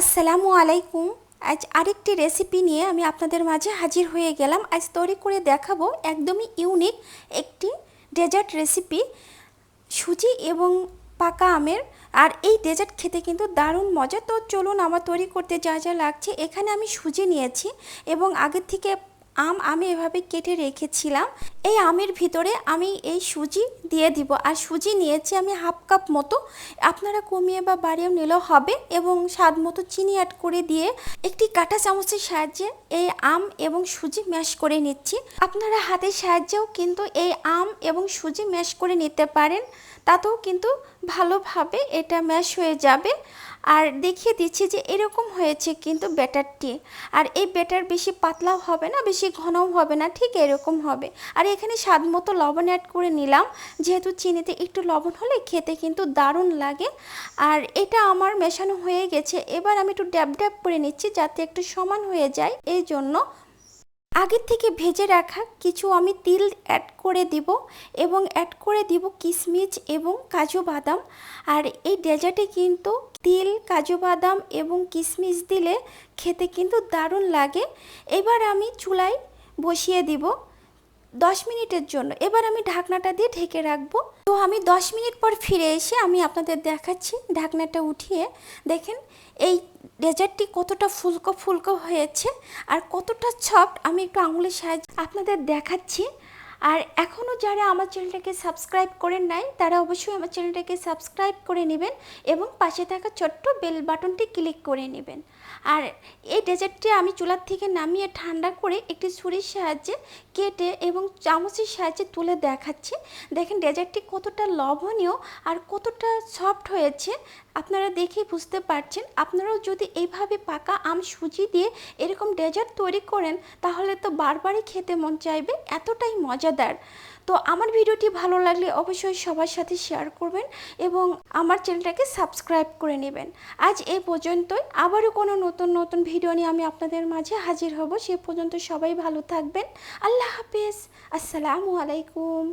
আসসালামু আলাইকুম। আজ আরেকটি রেসিপি নিয়ে আমি আপনাদের মাঝে হাজির হয়ে গেলাম। আজ তৈরি করে দেখাবো একদমই ইউনিক একটি ডেজার্ট রেসিপি সুজি এবং পাকা আমের। আর এই ডেজার্ট খেতে কিন্তু দারুণ মজা। তো চলুন আমার তৈরি করতে যা যা লাগছে, এখানে আমি সুজি নিয়েছি এবং আগের থেকে আম আমি এভাবে কেটে রেখেছিলাম। এই আমের ভিতরে আমি এই সুজি দিয়ে দিব। আর সুজি নিয়েছি আমি হাফ কাপ মতো। আপনারা কমিয়ে বা বাড়িয়েও নিলেও হবে এবং স্বাদ মতো চিনি অ্যাড করে দিয়ে একটি কাঁটা চামচের সাহায্যে এই আম এবং সুজি ম্যাশ করে নিচ্ছি। আপনারা হাতের সাহায্যেও কিন্তু এই আম এবং সুজি ম্যাশ করে নিতে পারেন। তাতেও কিন্তু ভালোভাবে এটা ম্যাশ হয়ে যাবে। আর দেখিয়ে দিচ্ছি যে এরকম হয়েছে কিন্তু ব্যাটারটি। আর এই ব্যাটার বেশি পাতলাও হবে না, বেশি ঘনও হবে না, ঠিক এরকম হবে। আর এখানে স্বাদ মতো লবণ অ্যাড করে নিলাম। যেহেতু চিনিতে একটু লবণ হলে খেতে কিন্তু দারুণ লাগে। আর এটা আমার মেশানো হয়ে গেছে। এবার আমি একটু ড্যাব ড্যাব করে নিচ্ছি যাতে একটু সমান হয়ে যায়। এই জন্য আগের থেকে ভেজে রাখা কিছু আমি তিল অ্যাড করে দিব এবং অ্যাড করে দিব কিশমিশ এবং কাজু বাদাম। আর এই ডেজার্টে কিন্তু তিল, কাজু বাদাম এবং কিশমিশ দিলে খেতে কিন্তু দারুণ লাগে। এবার আমি চুলায় বসিয়ে দিব দশ মিনিটের জন্য। এবার আমি ঢাকনাটা দিয়ে ঢেকে রাখব। তো আমি দশ মিনিট পর ফিরে এসে আমি আপনাদের দেখাচ্ছি ঢাকনাটা উঠিয়ে। দেখেন, এই ডেজার্টটি কতটা ফুলকো ফুলকো হয়েছে আর কতটা সফট আমি একটু আঙুলের সাহায্যে আপনাদের দেখাচ্ছি। আর এখনও যারা আমার চ্যানেলটাকে সাবস্ক্রাইব করেন নাই, তারা অবশ্যই আমার চ্যানেলটাকে সাবস্ক্রাইব করে নেবেন এবং পাশে থাকা ছোট্ট বেল বাটনটি ক্লিক করে নেবেন। আর এই ডেজার্টটি আমি চুলার থেকে নামিয়ে ঠান্ডা করে একটি ছুরির সাহায্যে কেটে এবং চামচের সাহায্যে তুলে দেখাচ্ছি। দেখেন ডেজার্টটি কতটা লবণীয় আর কতটা সফট হয়েছে। আপনারা দেখেই বুঝতে পারছেন। আপনারাও যদি এইভাবে পাকা আম সুজি দিয়ে এরকম ডেজার্ট তৈরি করেন, তাহলে তো বারবারই খেতে মন চাইবে, এতটাই মজাদার তো আমার ভিডিওটি ভালো লাগলে অবশ্যই সবার সাথে শেয়ার করবেন এবং আমার চ্যানেলটাকে সাবস্ক্রাইব করে নেবেন। আজ এই পর্যন্তই। আবারও কোনো নতুন নতুন ভিডিও নিয়ে আমি আপনাদের মাঝে হাজির হব। সে পর্যন্ত সবাই ভালো থাকবেন। আল্লাহ হাফেজ। আসসালামু আলাইকুম।